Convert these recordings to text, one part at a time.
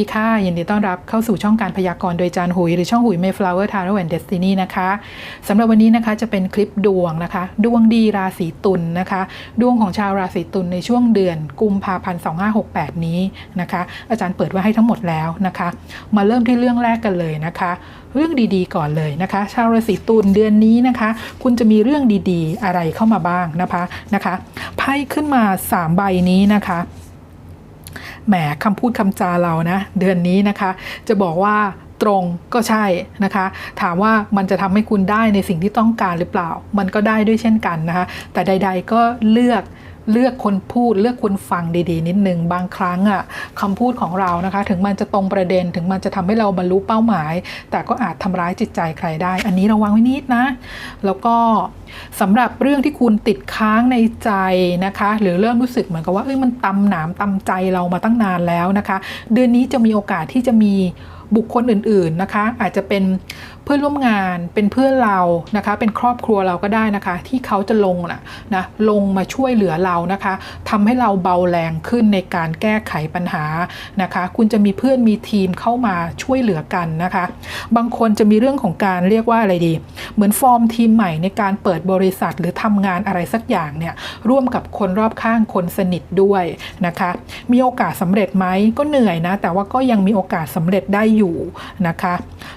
ดีค่ะยินดีต้อนรับเข้าสู่ช่องการพยากรณ์โดยจานหุย หรือช่องหุย Mayflower Tarot and Destiny นะคะสำหรับวันนี้นะคะจะเป็นคลิปดวงนะคะ ดวงดีราศีตุลนนะคะ ดวงของชาวราศีตุลในช่วงเดือนกุมภาพันธ์2568 นี้นะคะ อาจารย์เปิดไว้ให้ทั้งหมดแล้วนะคะ มาเริ่มที่เรื่องแรกกันเลยนะคะ เรื่องดีๆ ก่อนเลยนะคะ ชาวราศีตุลเดือนนี้นะคะ คุณจะมีเรื่องดีๆ อะไรเข้ามาบ้างนะคะนะคะไพ่ขึ้นมา 3 ใบนี้นะคะ แหมคำพูดคำจาเรานะ เดือนนี้นะคะ จะบอกว่าตรงก็ใช่นะคะ ถามว่ามันจะทำให้คุณได้ในสิ่งที่ต้องการหรือเปล่า มันก็ได้ด้วยเช่นกันนะคะ แต่ใด ๆ ก็เลือก เลือกคนพูดเลือกคนฟังดีๆ นิดนึง บางครั้งอะ่ะคำพูดของเรานะคะ ถึงมันจะตรงประเด็นถึงมันจะทำให้เราบรรลุเป้าหมาย แต่ก็อาจทำร้ายจิตใจใครได้ อันนี้ระวังไว้นิดนะ แล้วก็สำหรับเรื่องที่คุณติดค้างในใจนะคะ หรือเริ่มรู้สึกเหมือนกับว่าเอ้ยมันตำหนามตำใจเรามาตั้งนานแล้วนะคะ เดือนนี้จะมีโอกาสที่จะมีบุคคลอื่นๆนะคะ อาจจะเป็น พื่อนร่วมงานเป็นเพื่อนเรานะคะ เป็นครอบครัวเราก็ได้นะคะ ที่เขาจะลงนะนะลงมาช่วยเหลือเรานะคะทำให้เราเบาแรงขึ้นในการแก้ไขปัญหานะคะ คุณจะมีเพื่อนมีทีมเข้ามาช่วยเหลือกันนะคะ บางคนจะมีเรื่องของการเรียกว่าอะไรดี เหมือนฟอร์มทีมใหม่ในการเปิดบริษัทหรือทำงานอะไรสักอย่างเนี่ยร่วมกับคนรอบข้างคนสนิทด้วยนะคะ มีโอกาสสำเร็จไหมก็เหนื่อยนะ แต่ว่าก็ยังมีโอกาสสำเร็จได้อยู่นะคะ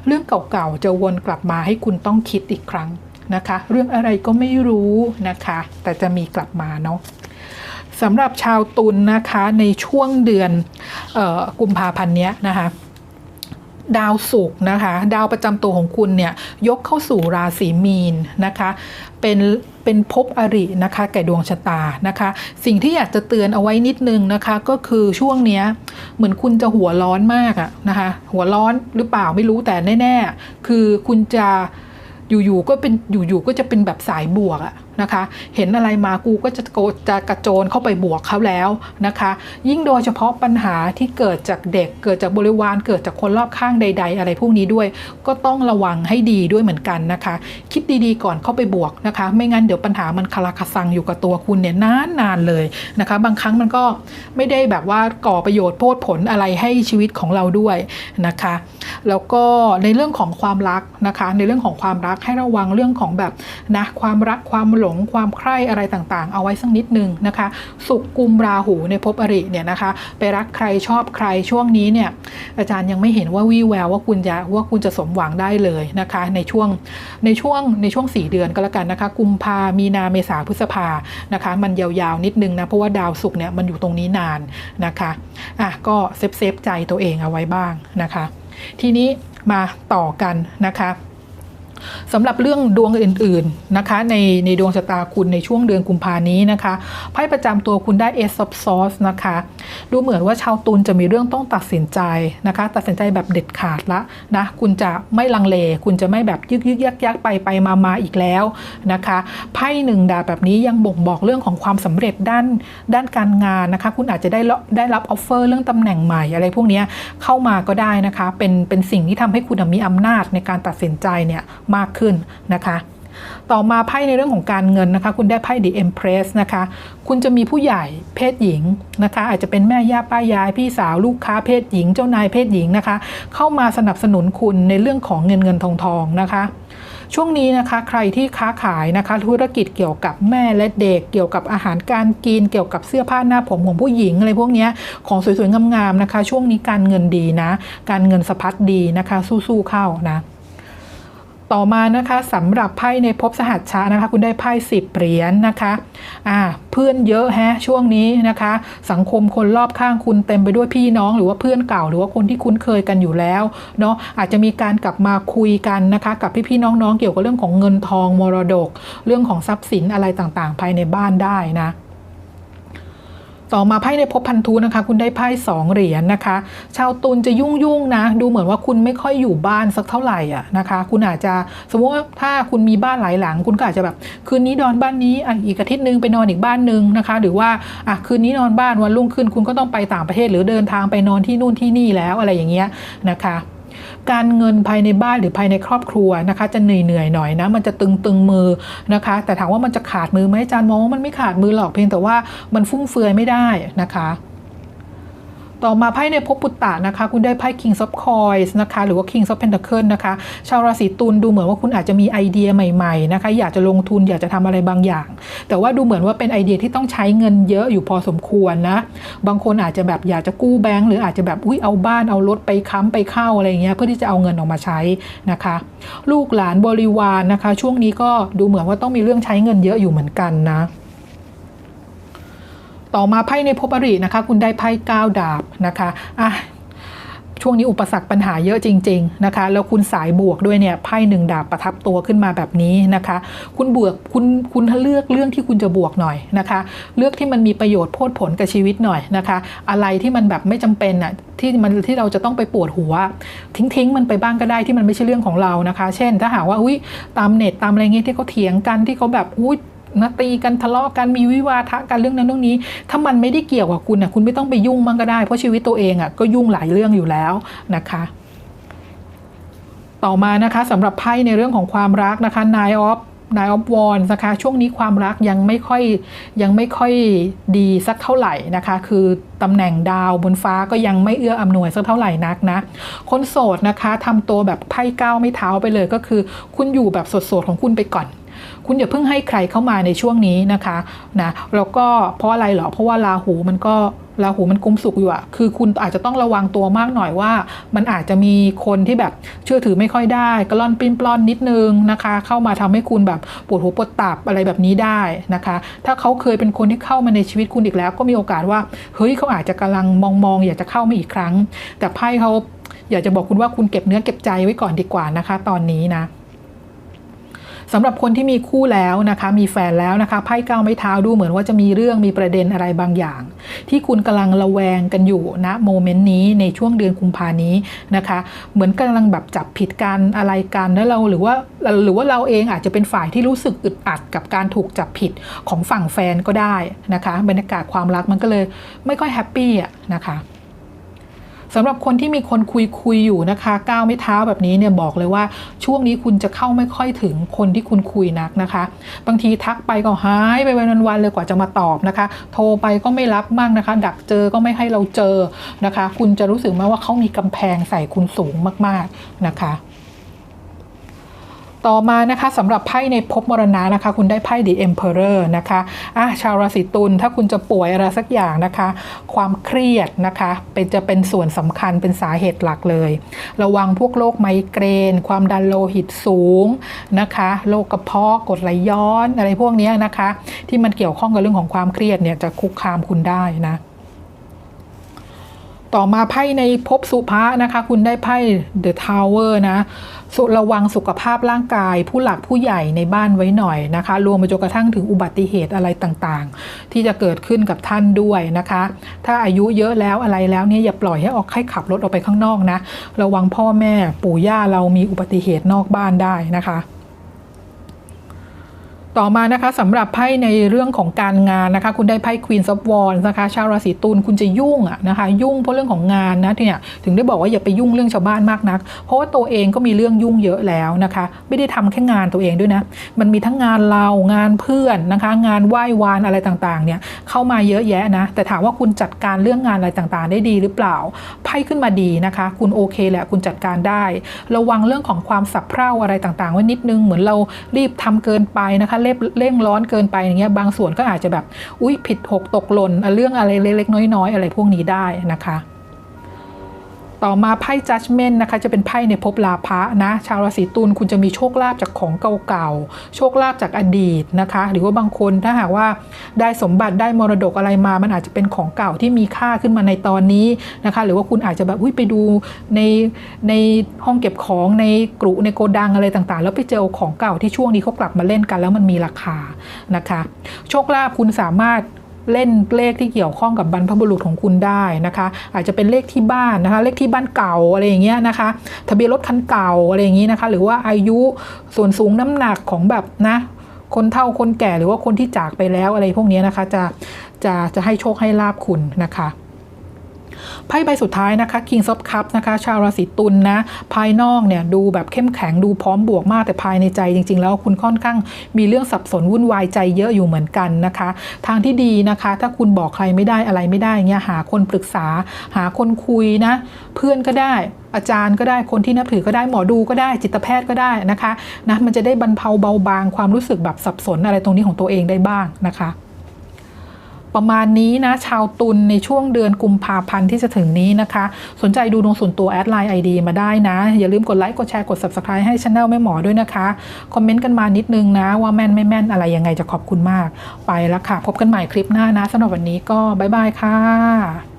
เรื่องเก่าๆจะวนกลับมาให้คุณต้องคิดอีกครั้งนะคะ เรื่องอะไรก็ไม่รู้นะคะ แต่จะมีกลับมาเนาะสำหรับชาวตุลนนะคะในช่วงเดือนออกุมภาพันธ์เนี้ยนะคะ ดาวศุกร์นะคะ ดาวประจำตัวของคุณเนี่ยยกเข้าสู่ราศีมีนนะคะ เป็นเป็นภพอรินะคะแก่ดวงชะตานะคะ สิ่งที่อยากจะเตือนเอาไว้นิดนึงนะคะ ก็คือช่วงเนี้ยเหมือนคุณจะหัวร้อนมากอะนะคะ หัวร้อนหรือเปล่าไม่รู้แต่แน่ ๆ คือคุณจะอยู่ๆก็เป็นอยู่ๆก็จะเป็นแบบสายบวกอะ นะคะ เห็นอะไรมากูก็จะโกจะกระโจนเข้าไปบวกเขาแล้วนะคะ ยิ่งโดยเฉพาะปัญหาที่เกิดจากเด็กเกิดจากบริวารเกิดจากคนรอบข้างใด ๆ อะไรพวกนี้ด้วย ก็ต้องระวังให้ดีด้วยเหมือนกันนะคะ คิดดีๆก่อนเข้าไปบวกนะคะ ไม่งั้นเดี๋ยวปัญหามันคาราคาซังอยู่กับตัวคุณเนี่ยนานๆเลยนะคะ บางครั้งมันก็ไม่ได้แบบว่าก่อประโยชน์โพดผลอะไรให้ชีวิตของเราด้วยนะคะ แล้วก็ในเรื่องของความรักนะคะ ในเรื่องของความรักให้ระวังเรื่องของแบบนะความรักความหลงความใคร่อะไรต่างๆ เอาไว้สักนิดนึงนะคะสุกกุมราหูในภพอริเนี่ยนะคะ ไปรักใครชอบใครช่วงนี้เนี่ยอาจารย์ยังไม่เห็นว่าวี่แววว่าคุณจะว่าคุณจะสมหวังได้เลยนะคะในช่วงในช่วงในช่วง 4 เดือนก็แล้วกันนะคะ กุมภามีนาเมษาพฤษภานะคะ มันยาวๆนิดนึงนะเพราะว่าดาวศุกร์เนี่ยมันอยู่ตรงนี้นานนะคะอะก็เซฟเซฟใจตัวเองเอาไว้บ้างนะคะ ทีนี้มาต่อกันนะคะ สำหรับเรื่องดวงอื่นๆนะคะในในดวงชะตาคุณในช่วงเดือนกุมภานี้นะคะไพ่ประจำตัวคุณได้ Ace of Swords นะคะ ดูเหมือนว่าชาวตุลจะมีเรื่องต้องตัดสินใจนะคะ ตัดสินใจแบบเด็ดขาดละนะคุณจะไม่ลังเล คุณจะไม่แบบยึกยึกยักยักไปไปมามาอีกแล้วนะคะไพ่หนึ่งดาบแบบนี้ยังบ่งบอกเรื่องของความสำเร็จด้านด้านการงานนะคะ คุณอาจจะได้ได้รับออฟเฟอร์เรื่องตำแหน่งใหม่อะไรพวกนี้เข้ามาก็ได้นะคะ เป็นเป็นสิ่งที่ทำให้คุณมีอำนาจในการตัดสินใจเนี่ยมากขึ้นนะคะต่อมาไพ่ในเรื่องของการเงินนะคะ คุณได้ไพ่ The Empress นะคะ คุณจะมีผู้ใหญ่เพศหญิงนะคะ อาจจะเป็นแม่ย่าป้ายาย พี่สาวลูกค้าเพศหญิง เจ้านายเพศหญิงนะคะ เข้ามาสนับสนุนคุณในเรื่องของเงินเงินทองทองนะคะ ช่วงนี้นะคะใครที่ค้าขายนะคะธุรกิจเกี่ยวกับแม่และเด็ก เกี่ยวกับอาหารการกิน เกี่ยวกับเสื้อผ้าหน้าผมของผู้หญิงอะไรพวกนี้ของสวยๆงามๆนะคะ ช่วงนี้การเงินดีนะ การเงินสะพัดดีนะคะ สู้ๆเข้านะ ต่อมานะคะสำหรับไพ่ในภพสหัชชานะคะ คุณได้ไพ่สิบเหรียญนนะคะอ่าเพื่อนเยอะแฮะช่วงนี้นะคะ สังคมคนรอบข้างคุณเต็มไปด้วยพี่น้อง หรือว่าเพื่อนเก่า หรือว่าคนที่คุ้นเคยกันอยู่แล้วเนาะอาจจะมีการกลับมาคุยกันนะคะ กับพี่ๆน้องๆเกี่ยวกับเรื่องของเงินทองมรดก เรื่องของทรัพย์สินอะไรต่างๆ ภายในบ้านได้นะ ต่อมาไพ่ในภพพันธุนะคะ คุณได้ไพ่สองเหรียญนะคะ ชาวตุลจะยุ่งยุ่งนะ ดูเหมือนว่าคุณไม่ค่อยอยู่บ้านสักเท่าไหร่อะนะคะ คุณอาจจะสมมติว่าถ้าคุณมีบ้านหลายหลัง คุณก็อาจจะแบบคืนนี้นอนบ้านนี้อะอีกอาทิตย์หนึงไปนอนอีกบ้านหนึ่งนะคะ หรือว่าอะคืนนี้นอนบ้านวันรุ่งขึ้น คุณก็ต้องไปต่างประเทศหรือเดินทางไปนอนที่นู่นที่นี่แล้วอะไรอย่างเงี้ยนะคะ การเงินภายในบ้านหรือภายในครอบครัวนะคะจะเหนื่อยเหนื่อยๆหน่อยนะมันจะตึงตึงมือนะคะ แต่ถามว่ามันจะขาดมือไหมอาจารย์มองว่ามันไม่ขาดมือหรอกเพียงแต่ว่ามันฟุ่มเฟือยไม่ได้นะคะ ต่อมาไพ่ในภพปุตตะนะคะ คุณได้ไพ่ King of Coins นะคะ หรือว่า King of Pentacles นะคะ ชาวราศีตุลดูเหมือนว่าคุณอาจจะมีไอเดียใหม่ๆนะคะ อยากจะลงทุนอยากจะทำอะไรบางอย่าง แต่ว่าดูเหมือนว่าเป็นไอเดียที่ต้องใช้เงินเยอะอยู่พอสมควรนะ บางคนอาจจะแบบอยากจะกู้แบงก์หรืออาจจะแบบอุ้ยเอาบ้านเอารถไปค้ำไปเข้าอะไรเงี้ยเพื่อที่จะเอาเงินออกมาใช้นะคะ ลูกหลานบริวารนะคะ ช่วงนี้ก็ดูเหมือนว่าต้องมีเรื่องใช้เงินเยอะอยู่เหมือนกันนะ ต่อมาไพ่ในภพอรินะคะ คุณได้ไพ่ก้าวดาบนะคะอะช่วงนี้อุปสรรคปัญหาเยอะจริง ๆนะคะ แล้วคุณสายบวกด้วยเนี่ยไพ่หนึ่งดาบประทับตัวขึ้นมาแบบนี้นะคะ คุณบวกคุณคุณเลือกเรื่องที่คุณจะบวกหน่อยนะคะ เลือกที่มันมีประโยชน์โพดผลกับชีวิตหน่อยนะคะ อะไรที่มันแบบไม่จำเป็นอะที่มันที่เราจะต้องไปปวดหัว ทิ้งทิ้งๆมันไปบ้างก็ได้ที่มันไม่ใช่เรื่องของเรานะคะ เช่น ถ้าหากว่าอุ้ยตามเน็ตตามอะไรเงี้ยที่เขาเถียงกันที่เขาแบบอุ้ย นะตีกันทะเลาะกันมีวิวาทะกันเรื่องนั้นเรื่องนี้ ถ้ามันไม่ได้เกี่ยวกับคุณนะคุณไม่ต้องไปยุ่งมันก็ได้ เพราะชีวิตตัวเองอะก็ยุ่งหลายเรื่องอยู่แล้วนะคะ ต่อมานะคะสำหรับไพ่ในเรื่องของความรักนะคะ Nine of Nine of Wands นะคะช่วงนี้ความรักยังไม่ค่อยยังไม่ค่อยดีสักเท่าไหร่นะคะ คือตำแหน่งดาวบนฟ้าก็ยังไม่เอื้ออำนวยสักเท่าไหร่นักนะ คนโสดนะคะทำตัวแบบไพ่ก้าวไม่เท้าไปเลยก็คือ คุณอยู่แบบโสดๆของคุณไปก่อน คุณอย่าเพิ่งให้ใครเข้ามาในช่วงนี้นะคะนะแล้วก็เพราะอะไรเหรอเพราะว่าราหูมันก็ราหูมันกุมสุกอยู่อะคือคุณอาจจะต้องระวังตัวมากหน่อยว่า มันอาจจะมีคนที่แบบเชื่อถือไม่ค่อยได้กระล่อนปิ้นปล้อนนิดนึงนะคะ เข้ามาทำให้คุณแบบปวดหัวปวดตับอะไรแบบนี้ได้นะคะ ถ้าเขาเคยเป็นคนที่เข้ามาในชีวิตคุณอีกแล้ว ก็มีโอกาสว่าเฮ้ยเขาอาจจะกำลังมองมองๆอยากจะเข้ามาอีกครั้ง แต่ไพ่เขาอยากจะบอกคุณว่าคุณเก็บเนื้อเก็บใจไว้ก่อนดีกว่านะคะ ตอนนี้นะ สำหรับคนที่มีคู่แล้วนะคะ มีแฟนแล้วนะคะไพ่ก้าวไม้เท้าดูเหมือนว่าจะมีเรื่องมีประเด็นอะไรบางอย่าง ที่คุณกำลังระแวงกันอยู่ณโมเมนต์นี้ในช่วงเดือนกุมภานี้นะคะ เหมือนกำลังแบบจับผิดกันอะไรกันแล้วเราหรือว่าหรือว่าเราเองอาจจะเป็นฝ่ายที่รู้สึกอึดอัดกับการถูกจับผิดของฝั่งแฟนก็ได้นะคะ บรรยากาศความรักมันก็เลยไม่ค่อยแฮปปี้อะนะคะ สำหรับคนที่มีคนคุยคุยอยู่นะคะก้าวไม่เท้าแบบนี้เนี่ยบอกเลยว่าช่วงนี้คุณจะเข้าไม่ค่อยถึงคนที่คุณคุยนักนะคะ บางทีทักไปก็หายไปวันๆเลยกว่าจะมาตอบนะคะ โทรไปก็ไม่รับมั่งนะคะ ดักเจอก็ไม่ให้เราเจอนะคะ คุณจะรู้สึกไหมว่าเขามีกำแพงใส่คุณสูงมาก ๆนะคะ ต่อมานะคะสำหรับไพ่ในภพมรณะนะคะ คุณได้ไพ่ The Emperor นะคะอะชาวราศีตุลถ้าคุณจะป่วยอะไรสักอย่างนะคะ ความเครียดนะคะเป็นจะเป็นส่วนสำคัญเป็นสาเหตุหลักเลย ระวังพวกโรคไมเกรน ความดันโลหิตสูงนะคะโรคกระเพาะกดไหลย้อนอะไรพวกนี้นะคะ ที่มันเกี่ยวข้องกับเรื่องของความเครียดเนี่ยจะคุกคามคุณได้นะ ต่อมาไพ่ในภพสุภะนะคะ คุณได้ไพ่ The Tower นะสุระวังสุขภาพร่างกาย ผู้หลักผู้ใหญ่ในบ้านไว้หน่อยนะคะ รวมไปจนกระทั่งถึงอุบัติเหตุอะไรต่างๆ ที่จะเกิดขึ้นกับท่านด้วยนะคะ ถ้าอายุเยอะแล้วอะไรแล้วเนี่ยอย่าปล่อยให้ออกให้ขับรถออกไปข้างนอกนะ ระวังพ่อแม่ปู่ย่าเรามีอุบัติเหตุนอกบ้านได้นะคะ ต่อมานะคะสำหรับไพ่ในเรื่องของการงานนะคะ คุณได้ไพ่ Queen of Wands นะคะชาวราศีตุลคุณจะยุ่งอะนะคะยุ่งเพราะเรื่องของงานนะเนี่ยถึงได้บอกว่าอย่าไปยุ่งเรื่องชาวบ้านมากนัก เพราะว่าตัวเองก็มีเรื่องยุ่งเยอะแล้วนะคะ ไม่ได้ทำแค่งานตัวเองด้วยนะมันมีทั้งงานเรางานเพื่อนนะคะ งานไหว้วานอะไรต่างๆเนี่ยเข้ามาเยอะแยะนะแต่ถามว่าคุณจัดการเรื่องงานอะไรต่างๆ ได้ดีหรือเปล่าไพ่ขึ้นมาดีนะคะ คุณโอเคแหละคุณจัดการได้ ระวังเรื่องของความสับเพร่าอะไรต่างๆไว้นิดนึงเหมือนเรารีบทำเกินไปนะคะเร่งเร่งร้อนเกินไปอย่างเงี้ยบางส่วนก็อาจจะแบบ อุ้ยผิดหกตกหล่นเรื่องอะไรเล็กๆน้อยๆ อะไรพวกนี้ได้นะคะ ต่อมาไพ่ judgment นะคะจะเป็นไพ่ในภพลาภะนะชาวราศีตุลคุณจะมีโชคลาภจากของเก่าๆโชคลาภจากอดีตนะคะ หรือว่าบางคนถ้าหากว่าได้สมบัติได้มรดกอะไรมา มันอาจจะเป็นของเก่าที่มีค่าขึ้นมาในตอนนี้นะคะ หรือว่าคุณอาจจะแบบอุ้ยไปดูในในห้องเก็บของในกรุในโกดังอะไรต่างๆ แล้วไปเจอของเก่าที่ช่วงนี้เขากลับมาเล่นกัน แล้วมันมีราคานะคะ โชคลาภคุณสามารถ เล่นเลขที่เกี่ยวข้องกับบรรพบุรุษของคุณได้นะคะ อาจจะเป็นเลขที่บ้านนะคะ เลขที่บ้านเก่าอะไรอย่างเงี้ยนะคะ ทะเบียนรถคันเก่าอะไรอย่างงี้นะคะ หรือว่าอายุส่วนสูงน้ำหนักของแบบนะ คนเฒ่าคนแก่หรือว่าคนที่จากไปแล้วอะไรพวกเนี้ยนะคะ จะจะจะให้โชคให้ลาบคุณนะคะ ไพ่ใบสุดท้ายนะคะ King of Cup นะคะ ชาวราศีตุลนะ ภายนอกเนี่ยดูแบบเข้มแข็งดูพร้อมบวกมากแต่ภายในใจจริง ๆ แล้วคุณค่อนข้างมีเรื่องสับสนวุ่นวายใจเยอะอยู่เหมือนกันนะคะ ทางที่ดีนะคะ ถ้าคุณบอกใครไม่ได้อะไรไม่ได้เงี้ยหาคนปรึกษา หาคนคุยนะ เพื่อนก็ได้อาจารย์ก็ได้คนที่นับถือก็ได้หมอดูก็ได้จิตแพทย์ก็ได้นะคะนะมันจะได้บรรเทาเบาบางความรู้สึกแบบสับสนอะไรตรงนี้ของตัวเองได้บ้างนะคะ ประมาณนี้นะ ชาวตุลในช่วงเดือนกุมภาพันธ์ที่จะถึงนี้นะคะ สนใจดูดวงส่วนตัวแอดไลน์ไอดีมาได้นะ อย่าลืมกดไลค์ กดแชร์ กด Subscribe ให้ช anel แม่หมอด้วยนะคะ คอมเมนต์กันมานิดนึงนะ ว่าแม่นไม่แม่นอะไรยังไงจะขอบคุณมาก ไปแล้วค่ะ พบกันใหม่คลิปหน้านะสำหรับวันนี้ก็บ๊ายบายค่ะ